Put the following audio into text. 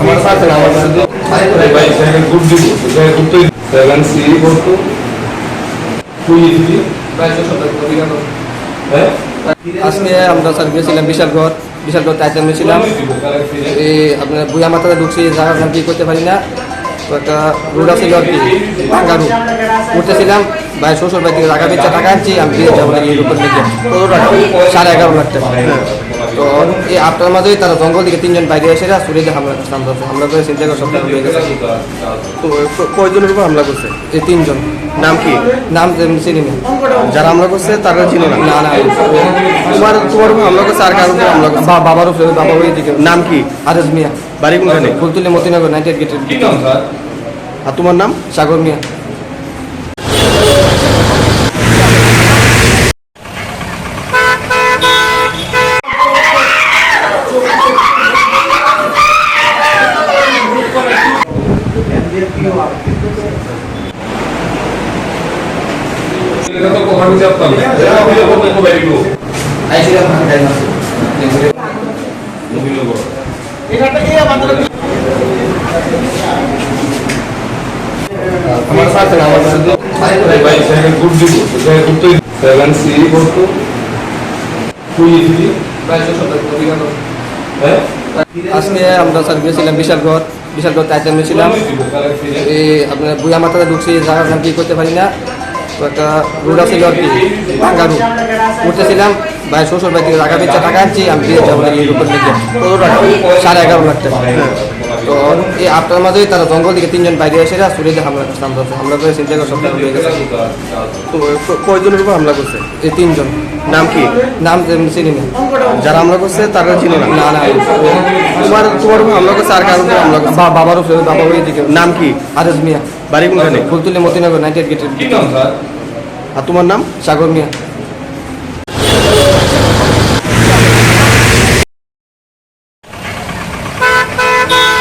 আমার সাথে আমার সাথে ভাই সেকেন্ড গুড দিব সেকেন্ড গুড তো সেভেন আমরা স্যার গেছিলাম বিশালগড় বিশালগড় তাইতে ছিলাম। এই আপনার বুয়া মাথাতে ঢুকছি, জায়গা নাম কি করতে পারি না। তো একটা রোড আছে আর কি ভাঙ্গা রোড উঠতেছিলাম ভাই শ্বশুর বাড়ি থেকে টাকা বেচা টাকা আনছি আমি দিয়ে যাব নাকি রূপের দিকে কত টাকা সাড়ে এগারো লাখ টাকা। তো এই আপনার মাঝেই তারা জঙ্গল থেকে তিনজন বাইরে এসে সুরেজে হামলা করছে হামলা করে চিন্তা করে সব হয়ে গেছে। তো কয়জনের উপর হামলা করছে? এই তিনজন। নাম কি? নাম চিনি না। যারা হামলা করছে তারা ছিল না? না না তোমার তোমার উপর হামলা করছে আর কারোর উপর হামলা করছে? বা- বাবার উপরে বাবা ওই দিকে। নাম কি? আরেজ মিয়া। বাড়ি কোনখানে? ফুলতুলি মতিনগর নাইনটি এইট গেটের কি নাম স্যার? আর তোমার নাম? সাগর মিয়া। আমার। সাথে আমার সাথে। ভাই সেকেন্ড গুড দিব সেকেন্ড গুড তো সেভেন সি করতো তুই দিবি হ্যাঁ? আজকে আমরা স্যার গেছিলাম বিশালগড়। বিশালগড় তাইতে ছিলাম এই আপনার বুয়া মাথাতে ঢুকছি জায়গা নাম কি করতে পারি না। একটা রোড আছে আর কি, ভাঙ্গা রোড। উঠতেছিলাম ভাই শ্বশুর বাড়ি থেকে টাকা বেচা টাকা আনছি, আমি দিয়ে যাব, এই সাড়ে এগারো লাখ টাকা। তো এই আপনার মাঝেই তারা জঙ্গল থেকে তিনজন বাইরে এসে সুরেজে হামলা করছে আমরা হামলা করে চিন্তা করে সব হয়ে গেছে। তো কয়জনের উপর হামলা করছে? এই তিনজন। নাম কি? নাম চিনি না। যারা হামলা করছে তারা ছিল না? না না। তোমার তোমার উপর হামলা করছে আর উপর হামলা করছে? বা- বাবার উপরে বাবা ওই দিকে। নাম কি? আরেজ মিয়া। বাড়ি কোনখানে? ফুলতুলি মতিনগর নাইনটি এইট গেটের কি আর তোমার নাম? সাগর মিয়া।